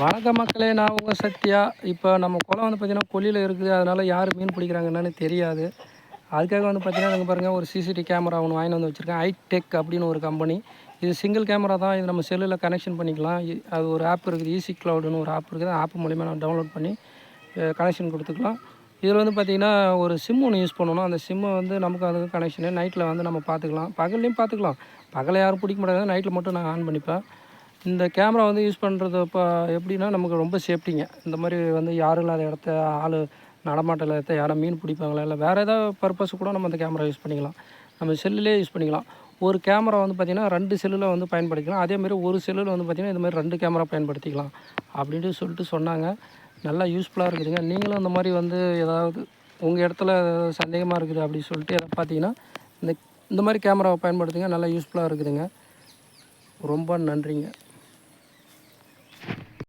வணக்க மக்களே நான் உங்கள் சத்யா. இப்போ நம்ம குளம் வந்து பார்த்திங்கன்னா கொல்லியில் இருக்குது. அதனால் யார் மீன் பிடிக்கிறாங்க என்னன்னு தெரியாது. அதுக்காக வந்து பார்த்திங்கன்னா நீங்கள் பாருங்கள் ஒரு சிசிடிவி கேமரா ஒன்று வாங்கி வந்து வச்சுருக்கேன். ஐடெக் அப்படின்னு ஒரு கம்பெனி இது சிங்கிள் கேமரா தான். இது நம்ம செல்லில் கனெக்ஷன் பண்ணிக்கலாம். அது ஒரு ஆப் இருக்குது. ஈஸி க்ளவுடுன்னு ஒரு ஆப் இருக்குது. ஆப் மூலிமா நான் டவுன்லோட் பண்ணி கனெக்ஷன் கொடுத்துக்கலாம். இதில் வந்து பார்த்திங்கன்னா ஒரு சிம் ஒன்று யூஸ் பண்ணணும். அந்த சிம்மு வந்து நமக்கு அதுக்கு கனெக்ஷனு நைட்டில் வந்து நம்ம பார்த்துக்கலாம் பகல்லையும் பார்த்துக்கலாம் பகலை யாரும் பிடிக்க முடியாது நைட்டில் மட்டும் நான் ஆன் பண்ணிப்பேன். இந்த கேமரா வந்து யூஸ் பண்ணுறது இப்போ எப்படின்னா நமக்கு ரொம்ப சேஃப்டிங்க. இந்த மாதிரி வந்து யாரும் இல்லாத இடத்த ஆள் நடமாட்டம் இல்லாத இடத்த யாரும் மீன் பிடிப்பாங்களா இல்லை வேறு ஏதாவது பர்பஸ் கூட நம்ம அந்த கேமரா யூஸ் பண்ணிக்கலாம். நம்ம செல்லுலேயே யூஸ் பண்ணிக்கலாம். ஒரு கேமரா வந்து பார்த்திங்கன்னா ரெண்டு செல்லில் வந்து பயன்படுத்திக்கலாம். அதேமாதிரி ஒரு செல்லில் வந்து பார்த்திங்கன்னா இது மாதிரி ரெண்டு கேமரா பயன்படுத்திக்கலாம். அப்படின்ட்டு சொல்லிட்டு சொன்னாங்க. நல்லா யூஸ்ஃபுல்லாக இருக்குதுங்க. நீங்களும் இந்த மாதிரி வந்து ஏதாவது உங்கள் இடத்துல சந்தேகமாக இருக்குது அப்படின்னு சொல்லிட்டு எதை பார்த்தீங்கன்னா இந்த இந்த மாதிரி கேமராவை பயன்படுத்துங்க. நல்லா யூஸ்ஃபுல்லாக இருக்குதுங்க. ரொம்ப நன்றிங்க.